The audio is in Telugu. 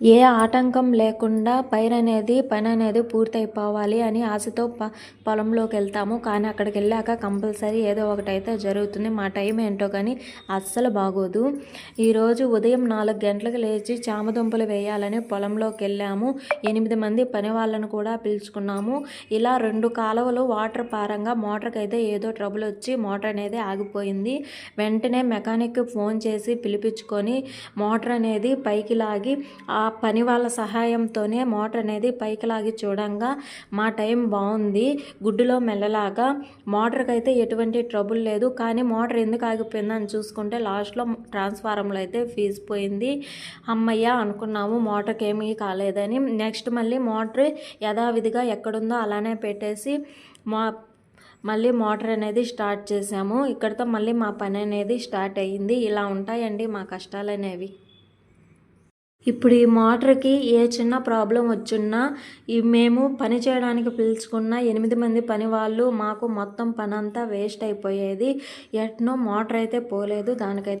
ఏ ఆటంకం లేకుండా పైరు అనేది పని అనేది పూర్తయిపోవాలి అని ఆశతో ప పొలంలోకి వెళ్తాము కానీ అక్కడికి వెళ్ళాక కంపల్సరీ ఏదో ఒకటి అయితే జరుగుతుంది. మా టైం ఏంటో కానీ అస్సలు బాగోదు. ఈరోజు ఉదయం నాలుగు గంటలకు లేచి చామదుంపలు వేయాలని పొలంలోకి వెళ్ళాము ఎనిమిది మంది పని వాళ్ళను కూడా పిలుచుకున్నాము. ఇలా రెండు కాలువలు వాటర్ పారంగా మోటార్కి అయితే ఏదో ట్రబుల్ వచ్చి మోటార్ అనేది ఆగిపోయింది. వెంటనే మెకానిక్ ఫోన్ చేసి పిలిపించుకొని మోటార్ అనేది పైకి లాగి ఆ పని వాళ్ళ సహాయంతోనే మోటార్ అనేది పైకి లాగి చూడంగా మా టైం బాగుంది గుడ్డులో మెల్లలాగా మోటార్కి అయితే ఎటువంటి ట్రబుల్ లేదు కానీ మోటార్ ఎందుకు ఆగిపోయిందని చూసుకుంటే లాస్ట్లో ట్రాన్స్ఫారంలో అయితే ఫీజు పోయింది అమ్మయ్య అనుకున్నాము మోటార్కి ఏమీ కాలేదని. నెక్స్ట్ మళ్ళీ మోటార్ యథావిధిగా ఎక్కడుందో అలానే పెట్టేసి మా మళ్ళీ మోటార్ అనేది స్టార్ట్ చేసాము ఇక్కడితో మళ్ళీ మా పని అనేది స్టార్ట్ అయ్యింది. ఇలా ఉంటాయండి మా కష్టాలు అనేవి ఇప్పుడు ఈ మోటార్కి ఏ చిన్న ప్రాబ్లం వచ్చున్నా ఈ మేము పని చేయడానికి పిలుచుకున్న ఎనిమిది మంది పని వాళ్ళు మాకు మొత్తం పనంతా వేస్ట్ అయిపోయేది. ఎట్నో మోటార్ అయితే పోలేదు దానికైతే